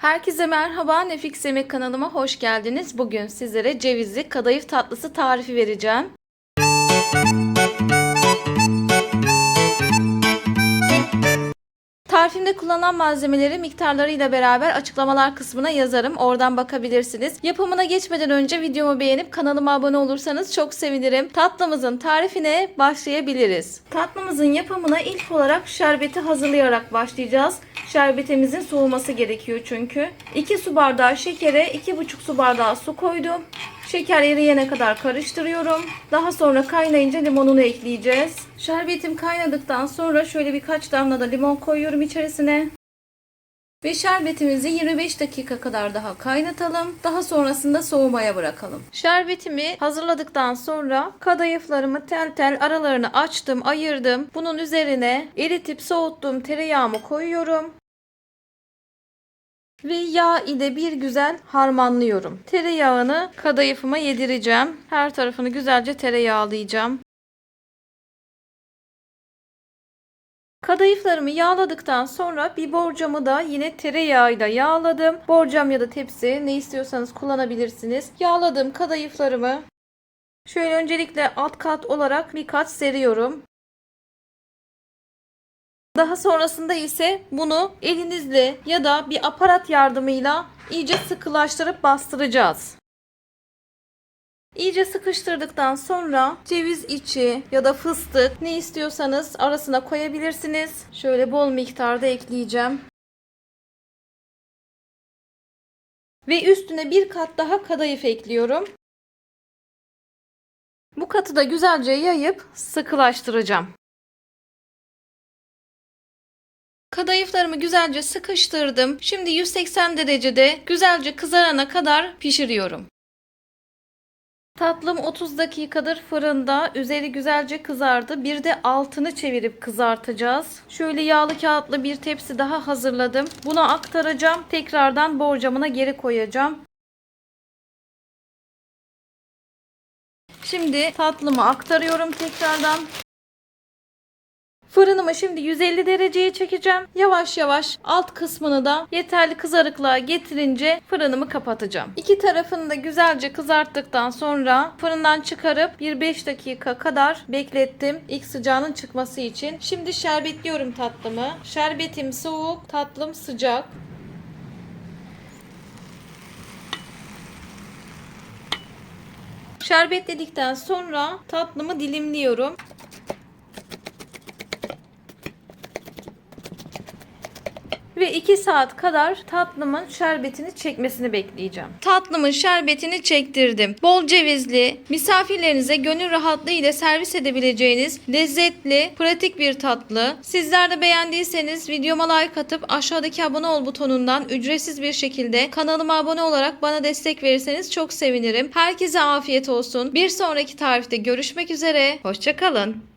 Herkese merhaba, Nefik Yemek kanalıma hoş geldiniz. Bugün sizlere cevizli kadayıf tatlısı tarifi vereceğim. Tarifimde kullanılan malzemeleri miktarlarıyla beraber açıklamalar kısmına yazarım. Oradan bakabilirsiniz. Yapımına geçmeden önce videomu beğenip kanalıma abone olursanız çok sevinirim. Tatlımızın tarifine başlayabiliriz. Tatlımızın yapımına ilk olarak şerbeti hazırlayarak başlayacağız. Şerbetimizin soğuması gerekiyor çünkü. 2 su bardağı şekere 2,5 su bardağı su koydum. Şeker eriyene kadar karıştırıyorum. Daha sonra kaynayınca limonunu ekleyeceğiz. Şerbetim kaynadıktan sonra şöyle birkaç damla da limon koyuyorum içerisine. Ve şerbetimizi 25 dakika kadar daha kaynatalım. Daha sonrasında soğumaya bırakalım. Şerbetimi hazırladıktan sonra kadayıflarımı tel tel aralarını açtım, ayırdım. Bunun üzerine eritip soğuttuğum tereyağımı koyuyorum. Ve yağ ile bir güzel harmanlıyorum. Tereyağını kadayıfıma yedireceğim. Her tarafını güzelce tereyağlayacağım. Kadayıflarımı yağladıktan sonra bir borcamı da yine tereyağıyla yağladım. Borcam ya da tepsi ne istiyorsanız kullanabilirsiniz. Yağladığım kadayıflarımı şöyle öncelikle alt kat olarak bir kat seriyorum. Daha sonrasında ise bunu elinizle ya da bir aparat yardımıyla iyice sıkılaştırıp bastıracağız. İyice sıkıştırdıktan sonra ceviz içi ya da fıstık ne istiyorsanız arasına koyabilirsiniz. Şöyle bol miktarda ekleyeceğim. Ve üstüne bir kat daha kadayıf ekliyorum. Bu katı da güzelce yayıp sıkılaştıracağım. Kadayıflarımı güzelce sıkıştırdım. Şimdi 180 derecede güzelce kızarana kadar pişiriyorum. Tatlım 30 dakikadır fırında. Üzeri güzelce kızardı. Bir de altını çevirip kızartacağız. Şöyle yağlı kağıtlı bir tepsi daha hazırladım. Buna aktaracağım. Tekrardan borcamına geri koyacağım. Şimdi tatlımı aktarıyorum tekrardan. Fırınımı şimdi 150 dereceye çekeceğim. Yavaş yavaş alt kısmını da yeterli kızarıklığa getirince fırınımı kapatacağım. İki tarafını da güzelce kızarttıktan sonra fırından çıkarıp bir 5 dakika kadar beklettim. İlk sıcağının çıkması için. Şimdi şerbetliyorum tatlımı. Şerbetim soğuk, tatlım sıcak. Şerbetledikten sonra tatlımı dilimliyorum. Ve 2 saat kadar tatlımın şerbetini çekmesini bekleyeceğim. Tatlımın şerbetini çektirdim. Bol cevizli, misafirlerinize gönül rahatlığı ile servis edebileceğiniz lezzetli, pratik bir tatlı. Sizler de beğendiyseniz videoma like atıp aşağıdaki abone ol butonundan ücretsiz bir şekilde kanalıma abone olarak bana destek verirseniz çok sevinirim. Herkese afiyet olsun. Bir sonraki tarifte görüşmek üzere. Hoşçakalın.